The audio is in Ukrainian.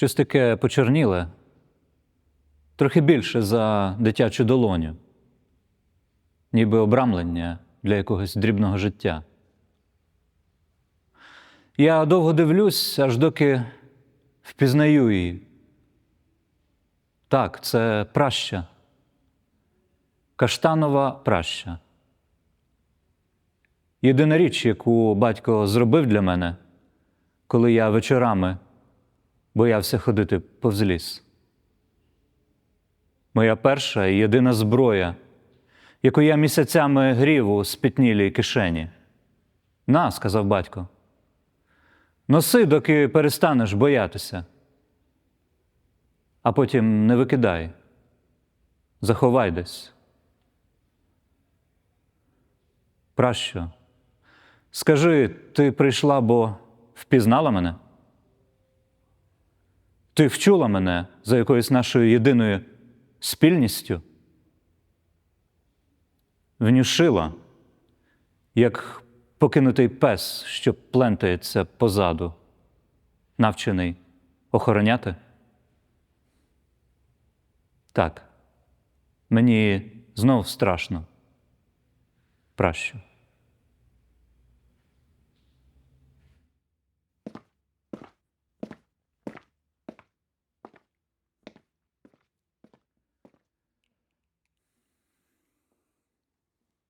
Щось таке почорніле, трохи більше за дитячу долоню, ніби обрамлення для якогось дрібного життя. Я довго дивлюсь, аж доки впізнаю її. Так, це праща, каштанова праща. Єдина річ, яку батько зробив для мене, коли я вечорами боявся ходити повз ліс. Моя перша і єдина зброя, яку я місяцями грів у спітнілій кишені. На, сказав батько. Носи, доки перестанеш боятися, а потім не викидай, заховай десь. Пращо? Скажи, ти прийшла, бо впізнала мене? Ти вчула мене за якоюсь нашою єдиною спільністю? Внюшила, як покинутий пес, що плентається позаду, навчений охороняти? Так, мені знов страшно. Пращо.